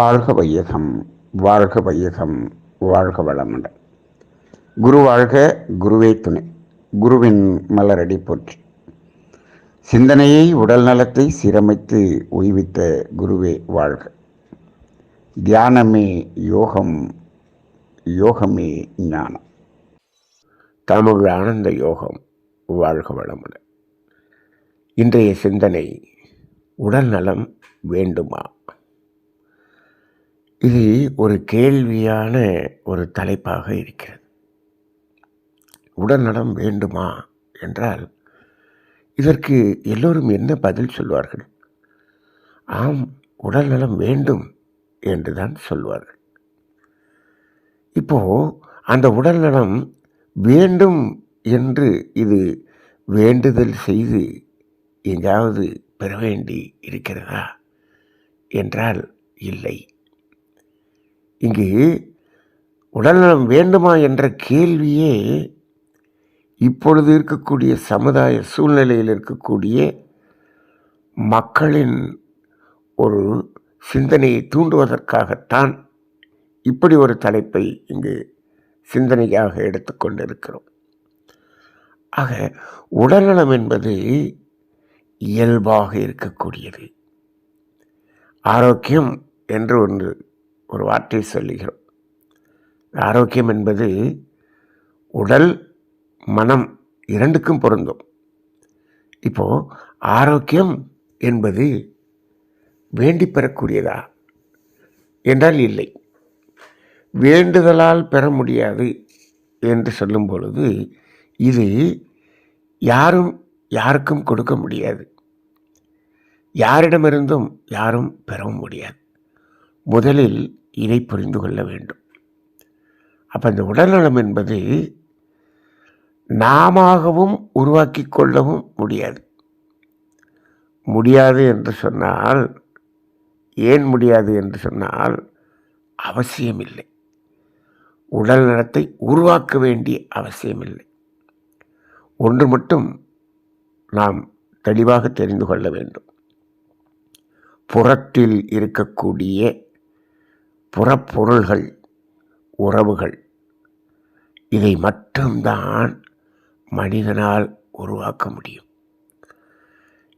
வாழ்க வையகம் வாழ்க வையகம் வாழ்க வளமுடன். குரு வாழ்க குருவே துணை. குருவின் மலரடி போற்றி. சிந்தனையை உடல் நலத்தை சீரமைத்து உய்வித்த குருவே வாழ்க. தியானமே யோகம் யோகமே ஞானம். தமிழ் ஆனந்த யோகம் வாழ்க வளமுடன். இன்றைய சிந்தனை உடல் நலம் வேண்டுமா? இது ஒரு கேள்வியான ஒரு தலைப்பாக இருக்கிறது. உடல்நலம் வேண்டுமா என்றால் இதற்கு எல்லோரும் என்ன பதில் சொல்வார்கள்? ஆம் உடல்நலம் வேண்டும் என்று தான் சொல்வார்கள். இப்போ அந்த உடல்நலம் வேண்டும் என்று இது வேண்டுதல் செய்து எங்காவது பெற வேண்டி இருக்கிறதா? என்றால் இல்லை. இங்கு உடல்நலம் வேண்டுமா என்ற கேள்வியே இப்பொழுது இருக்கக்கூடிய சமுதாய சூழ்நிலையில் இருக்கக்கூடிய மக்களின் ஒரு சிந்தனையை தூண்டுவதற்காகத்தான் இப்படி ஒரு தலைப்பை இங்கு சிந்தனையாக எடுத்துக்கொண்டிருக்கிறோம் ஆக உடல்நலம் என்பது இயல்பாக இருக்கக்கூடியது. ஆரோக்கியம் என்று ஒன்று ஒரு வார்த்தை சொல்லுகிறோம். ஆரோக்கியம் என்பது உடல் மனம் இரண்டுக்கும் பொருந்தும். இப்போது ஆரோக்கியம் என்பது வேண்டி பெறக்கூடியதா? என்றால் இல்லை. வேண்டுதலால் பெற முடியாது என்று சொல்லும் பொழுது இது யாரும் யாருக்கும் கொடுக்க முடியாது. யாரிடமிருந்தும் யாரும் பெறவும் முடியாது. முதலில் இதை புரிந்து கொள்ள வேண்டும். அப்போ இந்த உடல்நலம் என்பது நாமவும் உருவாக்கி கொள்ளவும் முடியாது. முடியாது என்று சொன்னால் ஏன் முடியாது என்று சொன்னால் அவசியமில்லை. உடல் நலத்தை உருவாக்க வேண்டிய அவசியமில்லை. ஒன்று மட்டும் நாம் தெளிவாக தெரிந்து கொள்ள வேண்டும். புறத்தில் இருக்கக்கூடிய புறப்பொருள்கள் உறவுகள். இதை மட்டும்தான் மனிதனால் உருவாக்க முடியும்.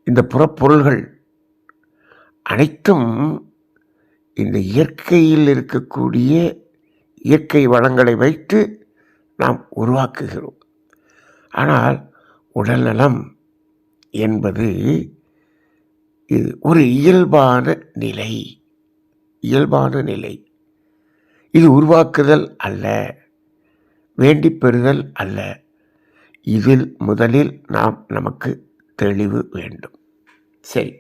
இந்த புறப்பொருள்கள் அனைத்தும் இந்த இயற்கையில் இருக்கக்கூடிய இயற்கை வளங்களை வைத்து நாம் உருவாக்குகிறோம். ஆனால் உடல்நலம் என்பது இது ஒரு இயல்பான நிலை. இயல்பான நிலை. இது உருவாக்குதல் அல்ல வேண்டி பெறுதல் அல்ல. இதில் முதலில் நாம் நமக்கு தெளிவு வேண்டும். சரி.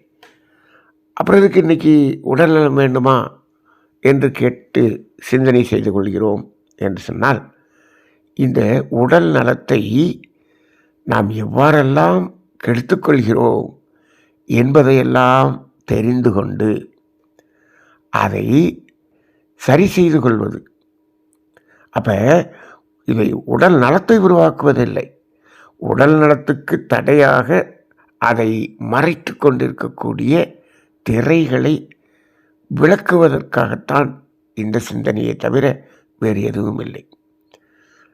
அப்புறம் இதுக்கு இன்னைக்கு உடல்நலம் வேண்டுமா என்று கேட்டு சிந்தனை செய்து கொள்கிறோம் என்று சொன்னால் இந்த உடல் நலத்தை நாம் எவ்வாறெல்லாம் கெடுத்துக்கொள்கிறோம் என்பதையெல்லாம் தெரிந்து கொண்டு அதை சரி செய்து கொள்வது. அப்போ இவை உடல் நலத்தை உருவாக்குவதில்லை. உடல் நலத்துக்கு தடையாக அதை மறைத்து கொண்டிருக்கக்கூடிய திரைகளை விளக்குவதற்காகத்தான் இந்த சிந்தனையை தவிர வேறு எதுவும் இல்லை.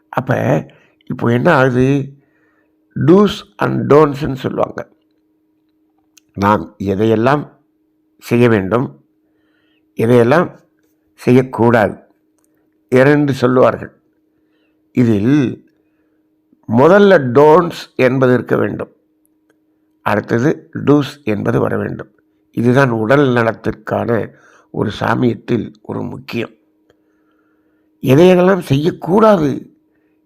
அப்போ இப்போ என்ன ஆகுது? டூஸ் அண்ட் டோன்ஸ்ன்னு சொல்லுவாங்க. நாம் எதையெல்லாம் செய்ய வேண்டும்? எதையெல்லாம் செய்யக்கூடாது. இரண்டு சொல்லுவார்கள். இதில் முதல்ல டோன்ஸ் என்பது இருக்க வேண்டும். அடுத்தது டூஸ் என்பது வர வேண்டும். இதுதான் உடல் நலத்திற்கான ஒரு சாமியத்தில் ஒரு முக்கியம். எதையெல்லாம் செய்யக்கூடாது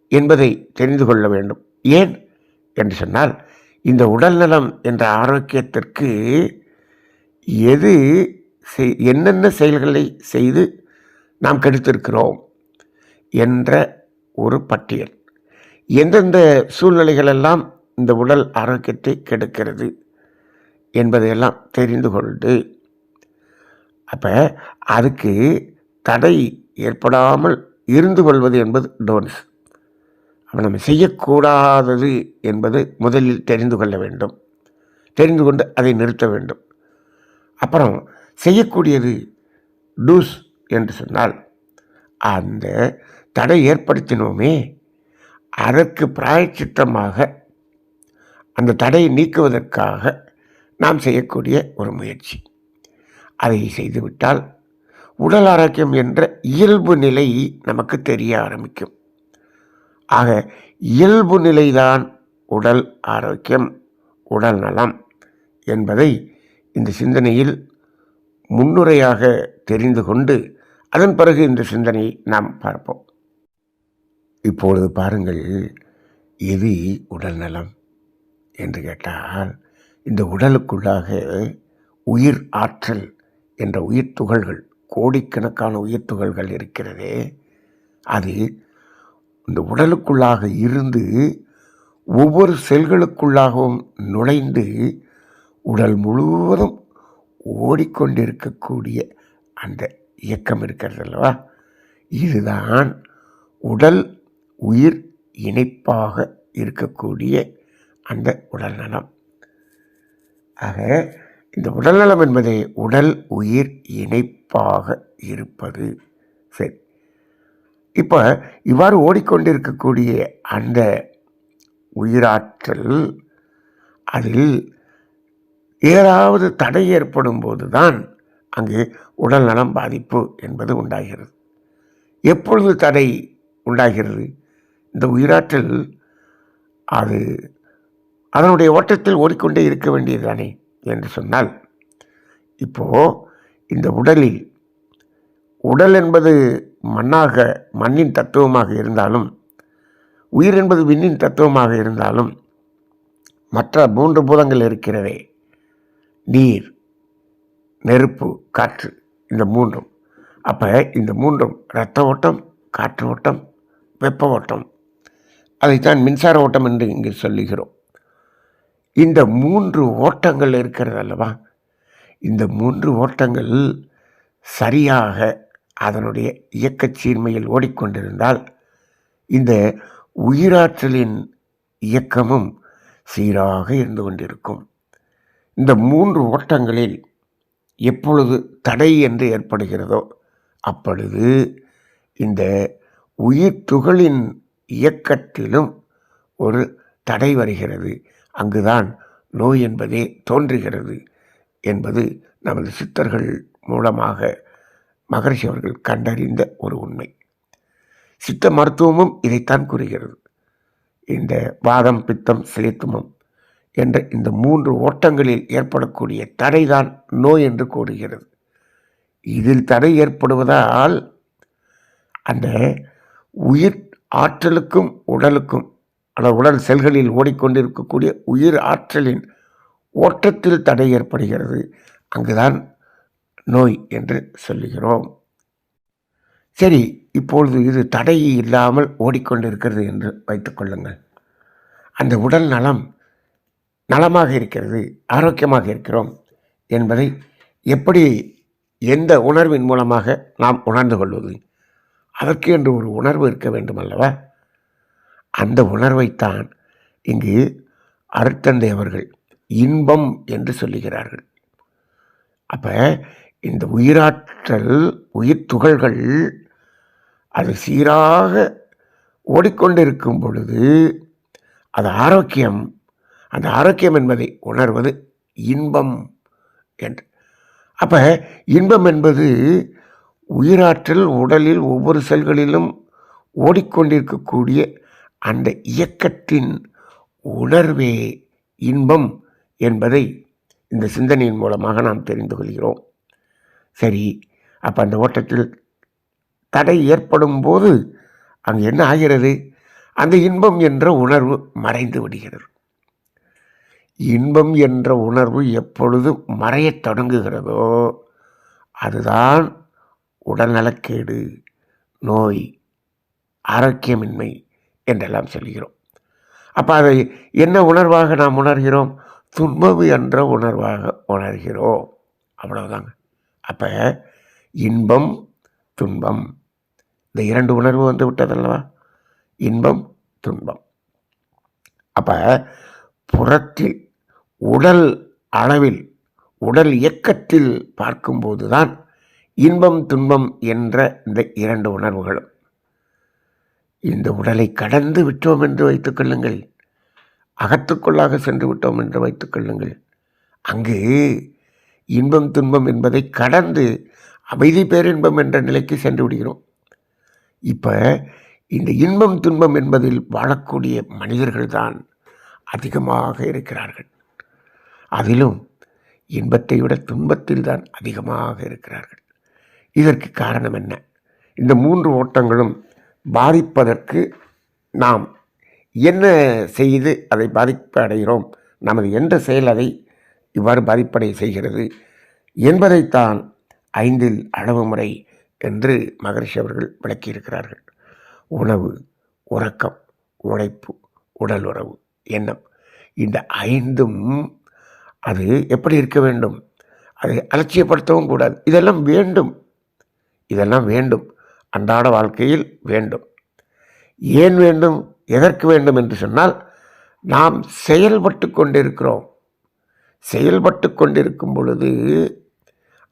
என்பதை தெரிந்து கொள்ள வேண்டும். ஏன் என்று சொன்னால் இந்த உடல்நலம் என்ற ஆரோக்கியத்திற்கு எது செய் என்னென்ன செயல்களை செய்து நாம் கெடுத்திருக்கிறோம் என்ற ஒரு பட்டியல். எந்தெந்த சூழ்நிலைகளெல்லாம் இந்த உடல் ஆரோக்கியத்தை கெடுக்கிறது என்பதையெல்லாம் தெரிந்து கொண்டு அப்போ அதுக்கு தடை ஏற்படாமல் இருந்து கொள்வது என்பது டோன்ஸ். அப்போ நம்ம செய்யக்கூடாதது என்பது முதலில் தெரிந்து கொள்ள வேண்டும். தெரிந்து கொண்டு அதை நிறுத்த வேண்டும். அப்புறம் செய்யக்கூடியது டூஸ் என்று சொன்னால் அந்த தடை ஏற்படுத்தினோமே அதற்கு பிராயச்சித்தமாக அந்த தடையை நீக்குவதற்காக நாம் செய்யக்கூடிய ஒரு முயற்சி. அதை செய்துவிட்டால் உடல் ஆரோக்கியம் என்ற இயல்பு நிலை நமக்கு தெரிய ஆரம்பிக்கும். ஆக இயல்பு நிலைதான் உடல் ஆரோக்கியம் உடல் நலம் என்பதை இந்த சிந்தனையில் முன்னுரையாக தெரிந்து கொண்டு அதன் பிறகு இந்த சிந்தனையை நாம் பார்ப்போம். இப்பொழுது பாருங்கள் எது உடல் நலம் என்று கேட்டால் இந்த உடலுக்குள்ளாக உயிர் ஆற்றல் என்ற உயிர் துகள்கள் கோடிக்கணக்கான உயிர் துகள்கள் இருக்கிறதே. அது இந்த உடலுக்குள்ளாக இருந்து ஒவ்வொரு செல்களுக்குள்ளாகவும் நுழைந்து உடல் முழுவதும் ஓடிக்கொண்டிருக்கக்கூடிய அந்த இயக்கம் இருக்கிறது அல்லவா இதுதான் உடல் உயிர் இணைப்பாக இருக்கக்கூடிய அந்த உடல் நலம். ஆக இந்த உடல்நலம் என்பதை உடல் உயிர் இணைப்பாக இருப்பது. சரி. இப்போ இவ்வாறு ஓடிக்கொண்டிருக்கக்கூடிய அந்த உயிராற்றல் அதில் ஏதாவது தடை ஏற்படும் போது தான் அங்கே உடல் நலம் பாதிப்பு என்பது உண்டாகிறது. எப்பொழுது தடை உண்டாகிறது? இந்த உயிராற்றல் அது அதனுடைய ஓட்டத்தில் ஓடிக்கொண்டே இருக்க வேண்டியதுதானே என்று சொன்னால் இப்போது இந்த உடலில் உடல் என்பது மண்ணாக மண்ணின் தத்துவமாக இருந்தாலும் உயிர் என்பது விண்ணின் தத்துவமாக இருந்தாலும் மற்ற மூன்று பூதங்கள் இருக்கிறதே நீர் நெருப்பு காற்று இந்த மூன்றும். அப்போ இந்த மூன்றும் இரத்த ஓட்டம் காற்று ஓட்டம் வெப்ப ஓட்டம். அதைத்தான் மின்சார ஓட்டம் என்று இங்கே சொல்லுகிறோம். இந்த மூன்று ஓட்டங்கள் இருக்கிறது அல்லவா? இந்த மூன்று ஓட்டங்கள் சரியாக அதனுடைய இயக்கச் சீர்மையில் ஓடிக்கொண்டிருந்தால் இந்த உயிராற்றலின் இயக்கமும் சீராக இருந்து கொண்டிருக்கும். இந்த மூன்று ஓட்டங்களில் எப்பொழுது தடை என்று ஏற்படுகிறதோ அப்பொழுது இந்த உயிர் துகளின் இயக்கத்திலும் ஒரு தடை வருகிறது. அங்குதான் நோய் என்பதே தோன்றுகிறது என்பது நமது சித்தர்கள் மூலமாக மகரிஷி அவர்கள் கண்டறிந்த ஒரு உண்மை. சித்த மருத்துவமும் இதைத்தான் கூறுகிறது. இந்த வாதம் பித்தம் சிலித்துமம் என்ற இந்த மூன்று ஓட்டங்களில் ஏற்படக்கூடிய தடைதான் நோய் என்று கூறுகிறது. இதில் தடை ஏற்படுவதால் அந்த உயிர் ஆற்றலுக்கும் உடலுக்கும் அல்லது உடல் செல்களில் ஓடிக்கொண்டிருக்கக்கூடிய உயிர் ஆற்றலின் ஓட்டத்தில் தடை ஏற்படுகிறது. அங்குதான் நோய் என்று சொல்லுகிறோம். சரி இப்பொழுது இது தடை இல்லாமல் ஓடிக்கொண்டிருக்கிறது என்று வைத்துக்கொள்ளுங்கள் அந்த உடல் நலம் நலமாக இருக்கிறது ஆரோக்கியமாக இருக்கிறோம் என்பதை எப்படி எந்த உணர்வின் மூலமாக நாம் உணர்ந்து கொள்வது? அதற்கு என்று ஒரு உணர்வு இருக்க வேண்டும் அல்லவா அந்த உணர்வைத்தான் இங்கு அருத்தந்தை அவர்கள் இன்பம் என்று சொல்லுகிறார்கள். அப்போ இந்த உயிராற்றல் உயிர் துகள்கள் அது சீராக ஓடிக்கொண்டிருக்கும் பொழுது அது ஆரோக்கியம் அந்த ஆரோக்கியம் என்பதை உணர்வது இன்பம் என்று. அப்போ இன்பம் என்பது உயிராற்றல் உடலில் ஒவ்வொரு செல்களிலும் ஓடிக்கொண்டிருக்கக்கூடிய அந்த இயக்கத்தின் உணர்வே இன்பம் என்பதை இந்த சிந்தனையின் மூலமாக நாம் தெரிந்து கொள்கிறோம். சரி அப்போ அந்த ஓட்டத்தில் தடை ஏற்படும் போது அங்கே என்ன ஆகிறது? அந்த இன்பம் என்ற உணர்வு மறைந்து விடுகிறது. இன்பம் என்ற உணர்வு எப்பொழுது மறையத் தொடங்குகிறதோ அதுதான் உடல்நலக்கேடு நோய் ஆரோக்கியமின்மை என்றெல்லாம் சொல்கிறோம். அப்போ அதை என்ன உணர்வாக நாம் உணர்கிறோம்? துன்பம் என்ற உணர்வாக உணர்கிறோம். அவ்வளோதாங்க அப்போ இன்பம் துன்பம். இந்த இரண்டு உணர்வு வந்து விட்டதல்லவா? இன்பம் துன்பம். அப்போ புறத்தில் உடல் அளவில் உடல் இயக்கத்தில் பார்க்கும்போது தான் இன்பம் துன்பம் என்ற இந்த இரண்டு உணர்வுகளும். இந்த உடலை கடந்து விட்டோம் என்று வைத்துக் கொள்ளுங்கள். அகத்துக்குள்ளாக சென்று விட்டோம் என்று வைத்துக் கொள்ளுங்கள். அங்கு இன்பம் துன்பம் என்பதை கடந்து அமைதி பேரின்பம் என்ற நிலைக்கு சென்று விடுகிறோம். இப்போ இந்த இன்பம் துன்பம் என்பதில் வாழக்கூடிய மனிதர்கள்தான் அதிகமாக இருக்கிறார்கள். அதிலும் இன்பத்தை விட துன்பத்தில் தான் அதிகமாக இருக்கிறார்கள். இதற்கு காரணம் என்ன? இந்த மூன்று ஓட்டங்களும் பாதிப்பதற்கு நாம் என்ன செய்து அதை பாதிப்படைகிறோம் நமது எந்த செயல் அதை இவ்வாறு பாதிப்படைய செய்கிறது என்பதைத்தான் ஐந்தில் அளவு முறை என்று மகரிஷி அவர்கள் விளக்கியிருக்கிறார்கள். உணவு உறக்கம் உழைப்பு உடல் உறவு. எண்ணம். இந்த ஐந்தும் அது எப்படி இருக்க வேண்டும்? அதை அலட்சியப்படுத்தவும் கூடாது. இதெல்லாம் வேண்டும். இதெல்லாம் வேண்டும். அன்றாட வாழ்க்கையில் வேண்டும். ஏன் வேண்டும்? எதற்கு வேண்டும் என்று சொன்னால் நாம் செயல்பட்டு கொண்டிருக்கிறோம். செயல்பட்டு கொண்டிருக்கும் பொழுது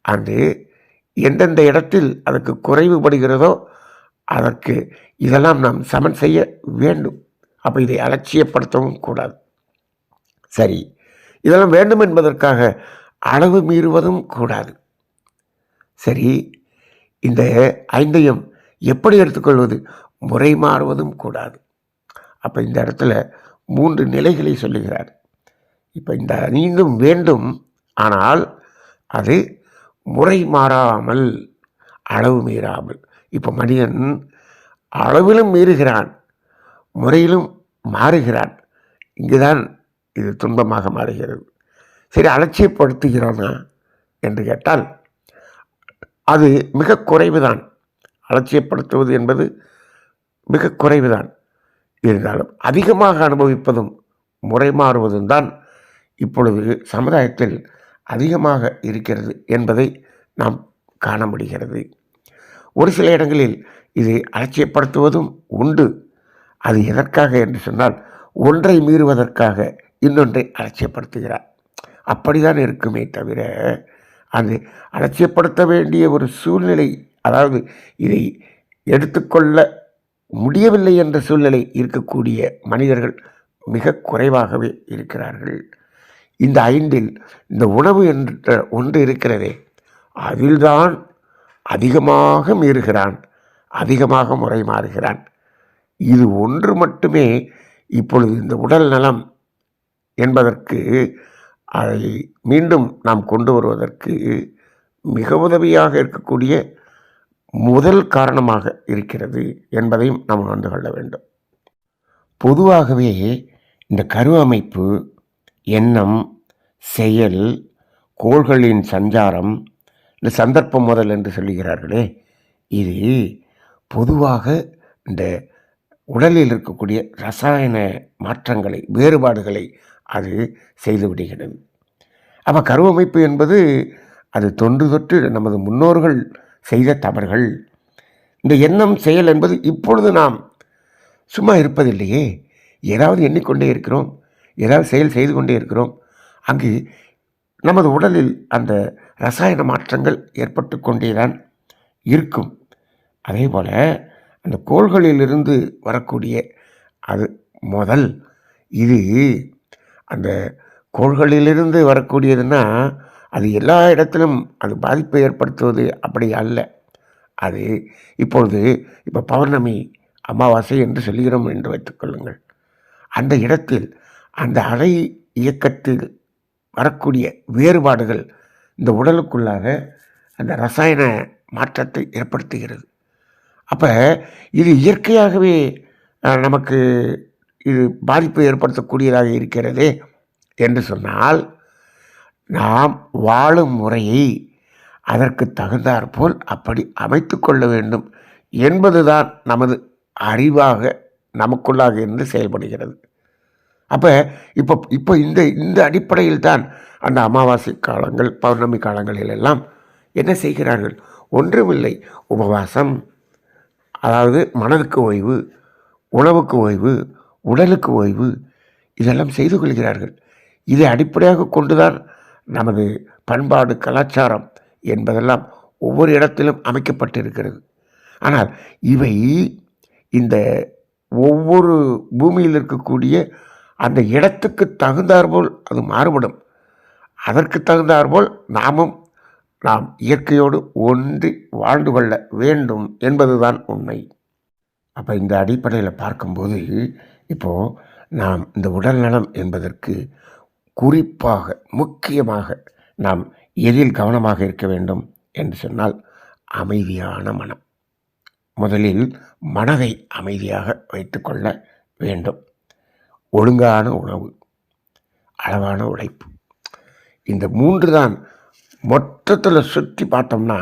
அது எந்தெந்த இடத்தில் அதற்கு குறைவுபடுகிறதோ அதற்கு இதெல்லாம் நாம் சமன் செய்ய வேண்டும். அப்போ இதை அலட்சியப்படுத்தவும் கூடாது. சரி. இதெல்லாம் வேண்டும் என்பதற்காக அளவு மீறுவதும் கூடாது. சரி. இந்த ஐந்தையும் எப்படி எடுத்துக்கொள்வது? முறை மாறுவதும் கூடாது. அப்போ இந்த இடத்துல மூன்று நிலைகளை சொல்லுகிறார். இப்போ இந்த ஐந்தும் வேண்டும். ஆனால் அது முறை மாறாமல் அளவு மீறாமல். இப்போ மனிதன் அளவிலும் மீறுகிறான். முறையிலும் மாறுகிறான். இங்குதான் இது துன்பமாக மாறுகிறது. சரி அலட்சியப்படுத்துகிறானா என்று கேட்டால் அது மிக குறைவுதான். அலட்சியப்படுத்துவது என்பது மிக குறைவுதான். இருந்தாலும் அதிகமாக அனுபவிப்பதும் முறை மாறுவதும் தான் இப்பொழுது சமுதாயத்தில் அதிகமாக இருக்கிறது என்பதை நாம் காண முடிகிறது. ஒரு சில இடங்களில் இது அலட்சியப்படுத்துவதும் உண்டு. அது எதற்காக என்று சொன்னால் ஒன்றை மீறுவதற்காக இன்னொன்றை அலட்சியப்படுத்துகிறார். அப்படிதான் இருக்குமே தவிர அது அலட்சியப்படுத்த வேண்டிய ஒரு சூழ்நிலை அதாவது இதை எடுத்துக்கொள்ள முடியவில்லை என்ற சூழ்நிலை இருக்கக்கூடிய மனிதர்கள் மிக குறைவாகவே இருக்கிறார்கள். இந்த ஐந்தில் இந்த உணவு என்ற ஒன்று இருக்கிறதே அதில்தான் அதிகமாக மீறுகிறான் அதிகமாக முறை மாறுகிறான். இது ஒன்று மட்டுமே இப்பொழுது இந்த உடல் நலம் என்பதற்கு அதை மீண்டும் நாம் கொண்டு வருவதற்கு மிக உதவியாக இருக்கக்கூடிய முதல் காரணமாக இருக்கிறது என்பதையும் நாம் உணர்ந்து கொள்ள வேண்டும். பொதுவாகவே இந்த கரு அமைப்பு எண்ணம் செயல் கோள்களின் சஞ்சாரம் இந்த சந்தர்ப்பம் முதல் என்று சொல்லுகிறார்களே இது பொதுவாக இந்த உடலில் இருக்கக்கூடிய ரசாயன மாற்றங்களை வேறுபாடுகளை அது செய்துவிடுகிறது அப்போ கருவமைப்பு என்பது அது தொன்று தொற்று நமது முன்னோர்கள் செய்த தவறுகள். இந்த எண்ணம் செயல் என்பது இப்பொழுது நாம் சும்மா இருப்பதில்லையே. ஏதாவது எண்ணிக்கொண்டே இருக்கிறோம். ஏதாவது செயல் செய்து கொண்டே இருக்கிறோம். அங்கு நமது உடலில் அந்த ரசாயன மாற்றங்கள் ஏற்பட்டு கொண்டேதான் இருக்கும். அதே போல் அந்த கோள்களிலிருந்து வரக்கூடிய அது முதல். இது அந்த கோள்களிலிருந்து வரக்கூடியதுன்னா அது எல்லா இடத்திலும் அது பாதிப்பை ஏற்படுத்துவது அப்படி அல்ல. அது இப்பொழுது இப்போ பௌர்ணமி அமாவாசை என்று சொல்கிறோம் என்று வைத்துக்கொள்ளுங்கள் அந்த இடத்தில் அந்த அலை இயக்கத்தில் வரக்கூடிய வேறுபாடுகள் இந்த உடலுக்குள்ளாக அந்த ரசாயன மாற்றத்தை ஏற்படுத்துகிறது. அப்போ இது இயற்கையாகவே நமக்கு இது பாதிப்பை ஏற்படுத்தக்கூடியதாக இருக்கிறதே என்று சொன்னால் நாம் வாழும் முறையை அதற்கு தகுந்தாற்போல் அப்படி அமைத்து கொள்ள வேண்டும் என்பதுதான் நமது அறிவாக நமக்குள்ளாக இருந்து செயல்படுகிறது. அப்போ இப்போ இப்போ இந்த இந்த அடிப்படையில் தான் அந்த அமாவாசை காலங்கள் பௌர்ணமி காலங்களில் எல்லாம் என்ன செய்கிறார்கள்? ஒன்றுமில்லை. உபவாசம் அதாவது மனதுக்கு ஓய்வு உணவுக்கு ஓய்வு உடலுக்கு ஓய்வு இதெல்லாம் செய்து கொள்கிறார்கள். இதை அடிப்படையாக கொண்டுதான் நமது பண்பாடு கலாச்சாரம் என்பதெல்லாம் ஒவ்வொரு இடத்திலும் அமைக்கப்பட்டிருக்கிறது. ஆனால் இவை இந்த ஒவ்வொரு பூமியில் இருக்கக்கூடிய அந்த இடத்துக்கு தகுந்தாற்போல் அது மாறுபடும். அதற்கு தகுந்தாற்போல் நாமும் நாம் இயற்கையோடு ஒன்றி வாழ்ந்து கொள்ள வேண்டும் என்பதுதான் உண்மை. அப்போ இந்த அடிப்படையில் பார்க்கும்போது இப்போது நாம் இந்த உடல்நலம் என்பதற்கு குறிப்பாக முக்கியமாக நாம் எதில் கவனமாக இருக்க வேண்டும் என்று சொன்னால் அமைதியான மனம். முதலில் மனதை அமைதியாக வைத்துக்கொள்ள வேண்டும். ஒழுங்கான உணவு அளவான உழைப்பு. இந்த மூன்று தான் மொத்தத்தில் சுற்றி பார்த்தோம்னா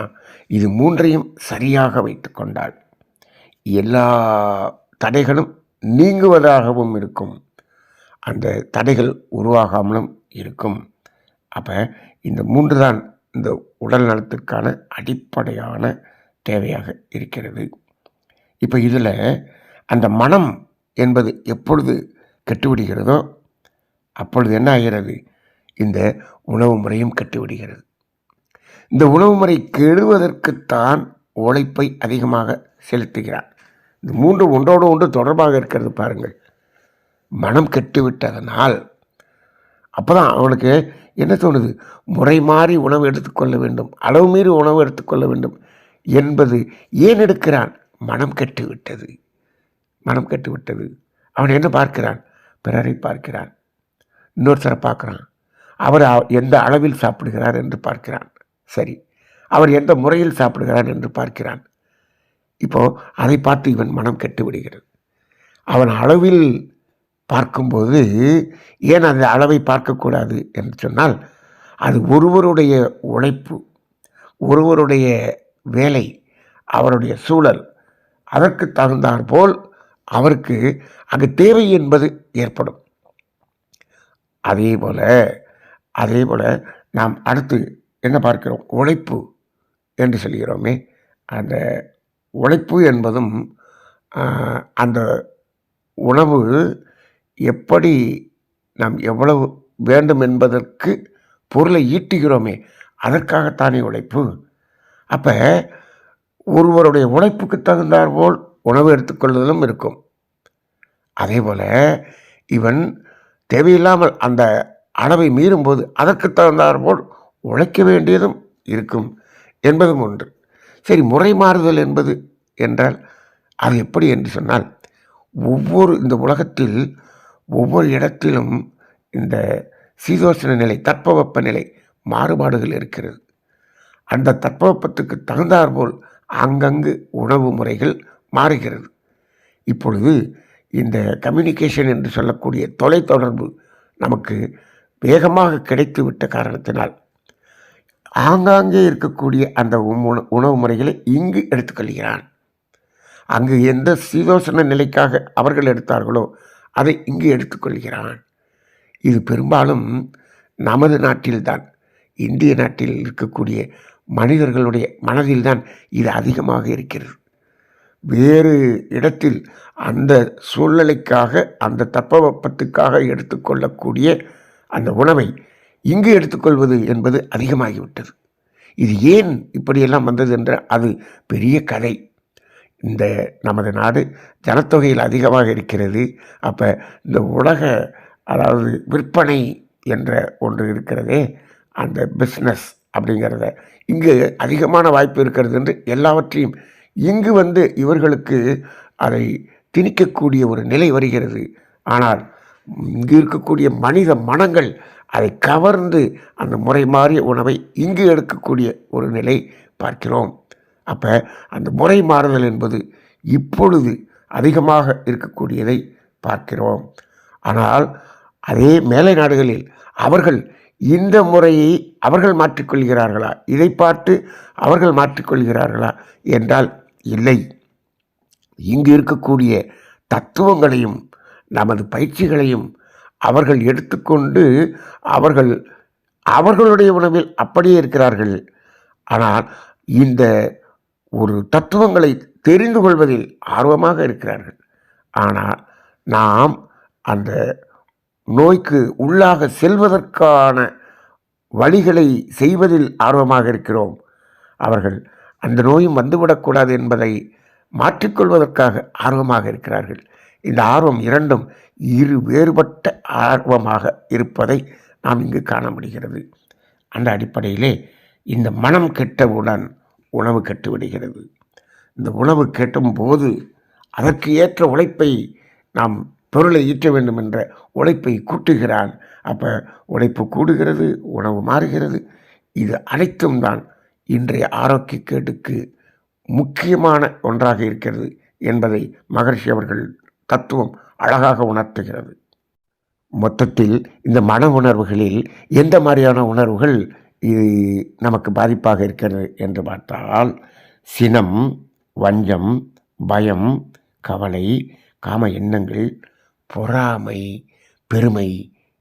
இது மூன்றையும் சரியாக வைத்து கொண்டால் எல்லா தடைகளும் நீங்குவதாகவும் இருக்கும். அந்த தடைகள் உருவாகாமலும் இருக்கும். அப்போ இந்த மூன்று தான் இந்த உடல் நலத்திற்கான அடிப்படையான தேவையாக இருக்கிறது. இப்போ இதில் அந்த மனம் என்பது எப்பொழுது கெட்டுவிடுகிறதோ அப்பொழுது என்ன ஆகிறது? இந்த உணவு முறையும் கெட்டுவிடுகிறது. இந்த உணவு முறை கெடுவதற்குத்தான் உழைப்பை அதிகமாக செலுத்துகிறார். இந்த மூன்று ஒன்றோடு ஒன்று தொடர்பாக இருக்கிறது பாருங்கள். மனம் கெட்டுவிட்டதனால் அப்போ தான் அவனுக்கு என்ன தோணுது? முறை மாறி உணவு எடுத்துக்கொள்ள வேண்டும் அளவு மீறி உணவு எடுத்துக்கொள்ள வேண்டும் என்பது ஏன் எடுக்கிறான்? மனம் கெட்டுவிட்டது. மனம் கெட்டுவிட்டது. அவன் என்ன பார்க்கிறான்? பிறரை பார்க்கிறான். இன்னொருத்தரை பார்க்குறான். அவர் எந்த அளவில் சாப்பிடுகிறார் என்று பார்க்கிறான். சரி. அவர் எந்த முறையில் சாப்பிடுகிறார் என்று பார்க்கிறான். இப்போது அதை பார்த்து இவன் மனம் கெட்டு விடுகிறது. அவன் அளவில் பார்க்கும்போது ஏன் அந்த அளவை பார்க்கக்கூடாது? என்று சொன்னால் அது ஒருவருடைய உழைப்பு ஒருவருடைய வேலை அவருடைய சூழல். அதற்கு தகுந்தாற்போல் அவருக்கு அங்கு தேவை என்பது ஏற்படும். அதே போல் அதே போல் நாம் அடுத்து என்ன பார்க்கிறோம்? உழைப்பு என்று சொல்கிறோமே. அந்த உழைப்பு என்பதும் அந்த உணவு எப்படி நாம் எவ்வளவு வேண்டும் என்பதற்கு பொருளை ஈட்டுகிறோமே அதற்காகத்தானே உழைப்பு. அப்போ ஒருவருடைய உழைப்புக்கு தகுந்தாற்போல் உணவு எடுத்துக்கொள்வதும் இருக்கும். அதே போல் இவன் தேவையில்லாமல் அந்த அளவை மீறும்போது அதற்கு தகுந்தாற்போல் உழைக்க வேண்டியதும் இருக்கும் என்பதும் ஒன்று. சரி முறை மாறுதல் என்பது என்றால் அது எப்படி என்று சொன்னால் ஒவ்வொரு இந்த உலகத்தில் ஒவ்வொரு இடத்திலும் இந்த சீதோஷண நிலை தட்பவெப்ப நிலை மாறுபாடுகள் இருக்கிறது. அந்த தட்பவெப்பத்துக்கு தகுந்தாற்போல் அங்கங்கு உணவு முறைகள் மாறுகிறது. இப்பொழுது இந்த கம்யூனிகேஷன் என்று சொல்லக்கூடிய தொலைத்தொடர்பு நமக்கு வேகமாக கிடைத்து விட்ட காரணத்தினால் ஆங்காங்கே இருக்கக்கூடிய அந்த உணவு முறைகளை இங்கு எடுத்துக்கொள்கிறான். அங்கு எந்த சீதோஷண நிலைக்காக அவர்கள் எடுத்தார்களோ அதை இங்கு எடுத்துக்கொள்கிறான். இது பெரும்பாலும் நமது நாட்டில்தான் இந்திய நாட்டில் இருக்கக்கூடிய மனிதர்களுடைய மனதில்தான் இது அதிகமாக இருக்கிறது. வேறு இடத்தில் அந்த சூழ்நிலைக்காக அந்த தட்பவெப்பத்துக்காக எடுத்துக்கொள்ளக்கூடிய அந்த உணவை இங்கு எடுத்துக்கொள்வது என்பது அதிகமாகிவிட்டது. இது ஏன் இப்படியெல்லாம் வந்தது என்ற அது பெரிய கதை. இந்த நமது நாடு ஜனத்தொகையில் அதிகமாக இருக்கிறது. அப்போ இந்த உலக அதாவது விற்பனை என்ற ஒன்று இருக்கிறதே அந்த பிஸ்னஸ் அப்படிங்கிறத. இங்கு அதிகமான வாய்ப்பு இருக்கிறது என்று எல்லாவற்றையும் இங்கு வந்து இவர்களுக்கு அதை திணிக்கக்கூடிய ஒரு நிலை வருகிறது. ஆனால் இங்கு இருக்கக்கூடிய மனித மனங்கள் அதை கவர்ந்து அந்த முறை மாறிய உணவை இங்கு எடுக்கக்கூடிய ஒரு நிலை பார்க்கிறோம். அப்போ அந்த முறை மாறுதல் என்பது இப்பொழுது அதிகமாக இருக்கக்கூடியதை பார்க்கிறோம். ஆனால் அதே மேலை நாடுகளில் அவர்கள் இந்த முறையை அவர்கள் மாற்றிக்கொள்கிறார்களா? இதை பார்த்து அவர்கள் மாற்றிக்கொள்கிறார்களா என்றால் இல்லை. இங்கு இருக்கக்கூடிய தத்துவங்களையும் நமது பயிற்சிகளையும் அவர்கள் எடுத்துக்கொண்டு அவர்கள் அவர்களுடைய உணவில் அப்படியே இருக்கிறார்கள். ஆனால் இந்த ஒரு தத்துவங்களை தெரிந்து கொள்வதில் ஆர்வமாக இருக்கிறார்கள். ஆனால் நாம் அந்த நோய்க்கு உள்ளாக செல்வதற்கான வழிகளை செய்வதில் ஆர்வமாக இருக்கிறோம். அவர்கள் அந்த நோயும் வந்துவிடக்கூடாது என்பதை மாற்றிக்கொள்வதற்காக ஆர்வமாக இருக்கிறார்கள். இந்த ஆர்வம் இரண்டும் இரு வேறுபட்ட ஆர்வமாக இருப்பதை நாம் இங்கு காண முடிகிறது. அந்த அடிப்படையிலே இந்த மனம் கெட்டவுடன் உணவு கெட்டுவிடுகிறது இந்த உணவு கெட்டும் போது அதற்கு ஏற்ற உழைப்பை நாம் பொருளை ஈட்ட வேண்டும் என்ற உழைப்பை கூட்டுகிறான். அப்போ உழைப்பு கூடுகிறது உணவு மாறுகிறது. இது அனைத்தும் தான் இன்றைய ஆரோக்கிய கேட்டுக்கு முக்கியமான ஒன்றாக இருக்கிறது என்பதை மகர்ஷி அவர்கள் தத்துவம் அழகாக உணர்த்துகிறது. மொத்தத்தில் இந்த மன உணர்வுகளில் எந்த மாதிரியான உணர்வுகள் இது நமக்கு பாதிப்பாக இருக்கிறது என்று பார்த்தால் சினம் வஞ்சம் பயம் கவலை காம எண்ணங்கள் பொறாமை பெருமை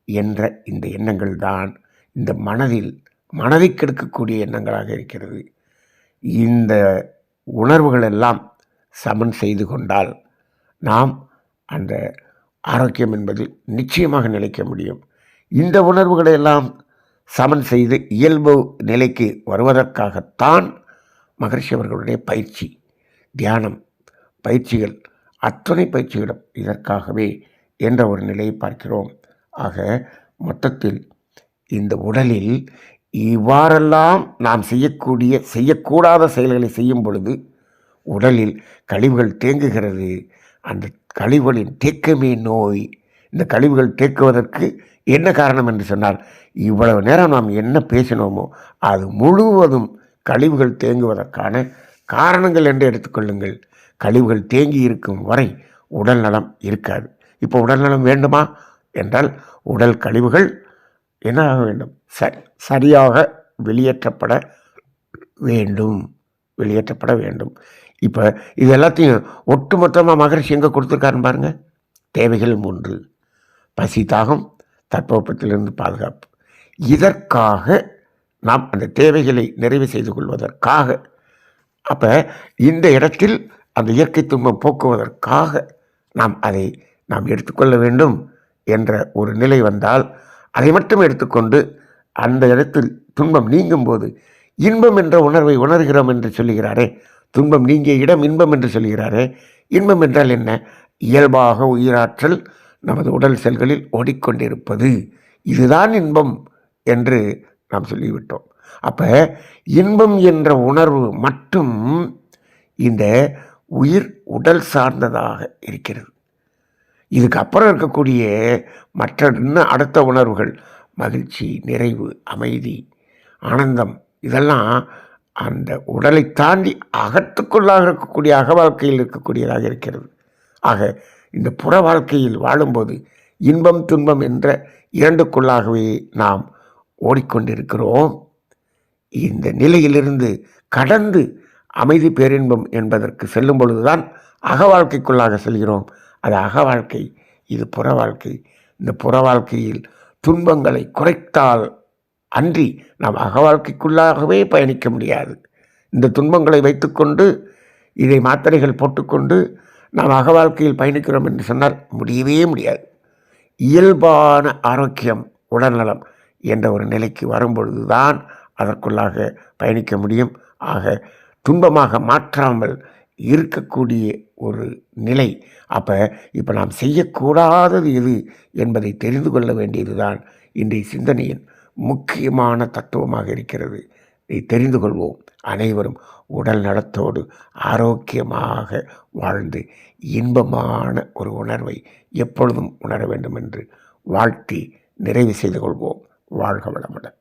என்ற இந்த எண்ணங்கள் தான் இந்த மனதில் மனதை கெடுக்கக்கூடிய எண்ணங்களாக இருக்கிறது. இந்த உணர்வுகளெல்லாம் சமன் செய்து கொண்டால் நாம் அந்த ஆரோக்கியம் என்பது நிச்சயமாக நிலைக்க முடியும். இந்த உணர்வுகளை எல்லாம் சமன் செய்து இயல்பு நிலைக்கு வருவதற்காகத்தான் மகர்ஷி அவர்களுடைய பயிற்சி தியானம் பயிற்சிகள் அத்தனை பயிற்சிகளும் இதற்காகவே என்ற ஒரு நிலையை பார்க்கிறோம். ஆக மொத்தத்தில் இந்த உடலில் இவ்வாறெல்லாம் நாம் செய்யக்கூடிய செய்யக்கூடாத செயல்களை செய்யும் பொழுது உடலில் கழிவுகள் தேங்குகிறது. அந்த கழிவுகளின் தேக்கமே நோய். இந்த கழிவுகள் தேக்குவதற்கு என்ன காரணம் என்று சொன்னால் இவ்வளவு நேரம் நாம் என்ன பேசினோமோ அது முழுவதும் கழிவுகள் தேங்குவதற்கான காரணங்கள் என்று எடுத்துக்கொள்ளுங்கள். கழிவுகள் தேங்கி இருக்கும் வரை உடல் நலம் இருக்காது. இப்போ உடல் நலம் வேண்டுமா? என்றால் உடல் கழிவுகள் என்ன ஆக வேண்டும்? ச சரியாக வெளியேற்றப்பட வேண்டும். வெளியேற்றப்பட வேண்டும். இப்போ இது எல்லாத்தையும் ஒட்டுமொத்தமாக மகரிஷி எங்கே கொடுத்துருக்காருன்னு பாருங்கள் தேவைகள் ஒன்று பசி தாகம் தட்பவெப்பத்திலிருந்து பாதுகாப்பு. இதற்காக நாம் அந்த தேவைகளை நிறைவு செய்து கொள்வதற்காக. அப்போ இந்த இடத்தில் அந்த இயற்கை துன்பம் போக்குவதற்காக நாம் அதை நாம் எடுத்துக்கொள்ள வேண்டும் என்ற ஒரு நிலை வந்தால் அதை மட்டும் எடுத்துக்கொண்டு அந்த இடத்தில் துன்பம் நீங்கும் போது இன்பம் என்ற உணர்வை உணர்கிறோம் என்று சொல்லுகிறாரே. துன்பம் நீங்கிய இடம் இன்பம் என்று சொல்கிறாரே. இன்பம் என்றால் என்ன? இயல்பாக உயிராற்றல் நமது உடல் செல்களில் ஓடிக்கொண்டிருப்பது. இதுதான் இன்பம் என்று நாம் சொல்லிவிட்டோம். அப்போ இன்பம் என்ற உணர்வு மட்டும் இந்த உயிர் உடல் சார்ந்ததாக இருக்கிறது. இதுக்கப்புறம் இருக்கக்கூடிய மற்ற இன்னும் அடுத்த உணர்வுகள் மகிழ்ச்சி நிறைவு அமைதி ஆனந்தம் இதெல்லாம் அந்த உடலை தாண்டி அகத்துக்குள்ளாக இருக்கக்கூடிய அக வாழ்க்கையில் இருக்கக்கூடியதாக இருக்கிறது. ஆக இந்த புற வாழ்க்கையில் வாழும்போது இன்பம் துன்பம் என்ற இரண்டுக்குள்ளாகவே நாம் ஓடிக்கொண்டிருக்கிறோம். இந்த நிலையிலிருந்து கடந்து அமைதி பேரின்பம் என்பதற்கு செல்லும் பொழுதுதான் அக வாழ்க்கைக்குள்ளாக செல்கிறோம். அது அக வாழ்க்கை இது புற வாழ்க்கை. இந்த புற வாழ்க்கையில் துன்பங்களை குறைத்தால் அன்றி நாம் அக வாழ்க்கைக்குள்ளாகவே பயணிக்க முடியாது. இந்த துன்பங்களை வைத்துக்கொண்டு இதை மாத்திரைகள் போட்டுக்கொண்டு நாம் அக வாழ்க்கையில் பயணிக்கிறோம் என்று சொன்னால் முடியவே முடியாது. இயல்பான ஆரோக்கியம் உடல்நலம் என்ற ஒரு நிலைக்கு வரும்பொழுது தான் அதற்குள்ளாக பயணிக்க முடியும். ஆக துன்பமாக மாற்றாமல் இருக்கக்கூடிய ஒரு நிலை அப்போ இப்போ நாம் செய்யக்கூடாதது எது என்பதை தெரிந்து கொள்ள வேண்டியதுதான் இன்றைய சிந்தனையின் முக்கியமான தத்துவமாக இருக்கிறது. இதை தெரிந்து கொள்வோம். அனைவரும் உடல் நலத்தோடு ஆரோக்கியமாக வாழ்ந்து இன்பமான ஒரு உணர்வை எப்பொழுதும் உணர வேண்டும் என்று வாழ்த்தி நிறைவு செய்து கொள்வோம். வாழ்க வளமுடன்.